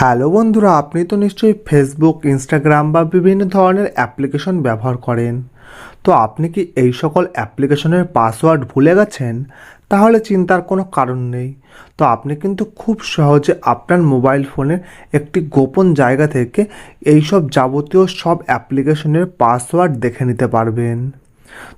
Hello বন্ধুরা, আপনি তো নিশ্চয়ই ফেসবুক ইনস্টাগ্রাম বা বিভিন্ন ধরনের অ্যাপ্লিকেশন ব্যবহার করেন। তো আপনি কি এই সকল অ্যাপ্লিকেশনের পাসওয়ার্ড ভুলে গেছেন? তাহলে চিন্তার কোনো কারণ নেই। তো আপনি কিন্তু খুব সহজে আপনার মোবাইল ফোনের একটি গোপন জায়গা থেকে এই সব যাবতীয় সব অ্যাপ্লিকেশনের পাসওয়ার্ড দেখে নিতে পারবেন।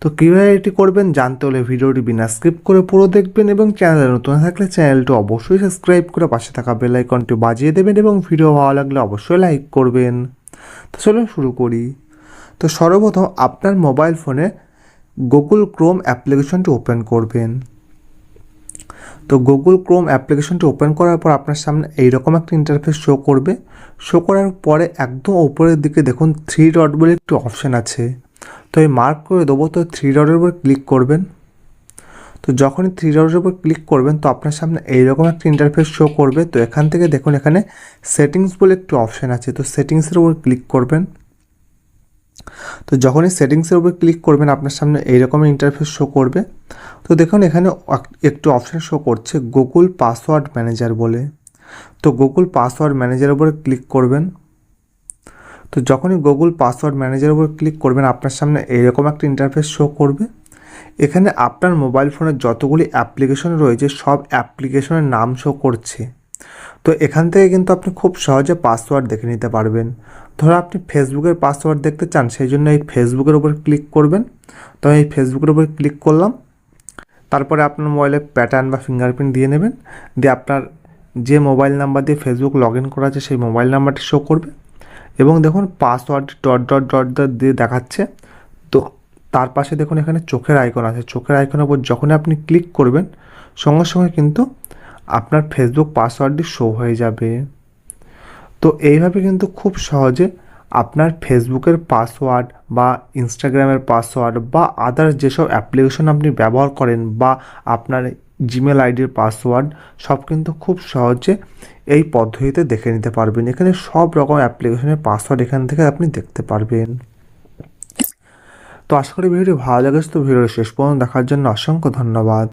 তো কীভাবে এটি করবেন জানতে হলে ভিডিওটি বিনা স্কিপ করে পুরো দেখবেন এবং চ্যানেলে নতুন থাকলে চ্যানেলটি অবশ্যই সাবস্ক্রাইব করে পাশে থাকা বেল আইকনটি বাজিয়ে দেবেন এবং ভিডিও ভালো লাগলে অবশ্যই লাইক করবেন। তো চলুন শুরু করি। তো সর্বপ্রথম আপনার মোবাইল ফোনে গুগল ক্রোম অ্যাপ্লিকেশনটি ওপেন করবেন। তো গুগল ক্রোম অ্যাপ্লিকেশনটি ওপেন করার পর আপনার সামনে এইরকম একটা ইন্টারফেস শো করবে। শো করার পরে একদম ওপরের দিকে দেখুন থ্রি ডট বলে একটি অপশান আছে। তো এই মার্ক করে দেবো তো থ্রি ডটের উপর ক্লিক করবেন। তো যখনই থ্রি ডটের উপর ক্লিক করবেন, তো আপনার সামনে এইরকম একটা ইন্টারফেস শো করবে। তো এখান থেকে দেখুন, এখানে সেটিংস বলে একটি অপশান আছে। তো সেটিংসের উপর ক্লিক করবেন। তো যখনই সেটিংসের উপর ক্লিক করবেন, আপনার সামনে এইরকম ইন্টারফেস শো করবে। তো দেখুন, এখানে এক- একটু অপশান শো করছে গুগল পাসওয়ার্ড ম্যানেজার বলে। তো গুগল পাসওয়ার্ড ম্যানেজারের উপরে ক্লিক করবেন। তো যখনই গুগল পাসওয়ার্ড ম্যানেজারের উপর ক্লিক করবেন, আপনার সামনে এইরকম একটা ইন্টারফেস শো করবে। এখানে আপনার মোবাইল ফোনের যতগুলি অ্যাপ্লিকেশন রয়েছে, সব অ্যাপ্লিকেশনের নাম শো করছে। তো এখান থেকে কিন্তু আপনি খুব সহজে পাসওয়ার্ড দেখে নিতে পারবেন। ধরো আপনি ফেসবুকের পাসওয়ার্ড দেখতে চান, সেই জন্য এই ফেসবুকের উপর ক্লিক করবেন। তো আমি এই ফেসবুকের উপর ক্লিক করলাম। তারপরে আপনার মোবাইলে প্যাটার্ন বা ফিঙ্গারপ্রিন্ট দিয়ে নেবেন। দিয়ে আপনার যে মোবাইল নাম্বার দিয়ে ফেসবুক লগ ইন করা আছে, সেই মোবাইল নাম্বারটি শো করবে। এবং দেখুন password dot dot dot dot দিয়ে দেখাচ্ছে। তো তার পাশে দেখুন এখানে চোখের আইকন আছে। চোখের আইকনের উপর যখনই আপনি ক্লিক করবেন, সঙ্গে সঙ্গে কিন্তু আপনার ফেসবুক পাসওয়ার্ডটি শো হয়ে যাবে। তো এইভাবে কিন্তু খুব সহজে আপনার ফেসবুকের পাসওয়ার্ড বা ইনস্টাগ্রামের পাসওয়ার্ড বা আদার্স যেসব অ্যাপ্লিকেশন আপনি ব্যবহার করেন বা আপনার জিমেল আইডির পাসওয়ার্ড সব কিন্তু খুব সহজে এই পদ্ধতিতে দেখে নিতে পারবেন। এখানে সব রকম অ্যাপ্লিকেশনের পাসওয়ার্ড এখান থেকে আপনি দেখতে পারবেন। তো আশা করি ভিডিওটি ভালো লাগে তো ভিডিও শেষ পর্যন্ত দেখার জন্য অসংখ্য ধন্যবাদ।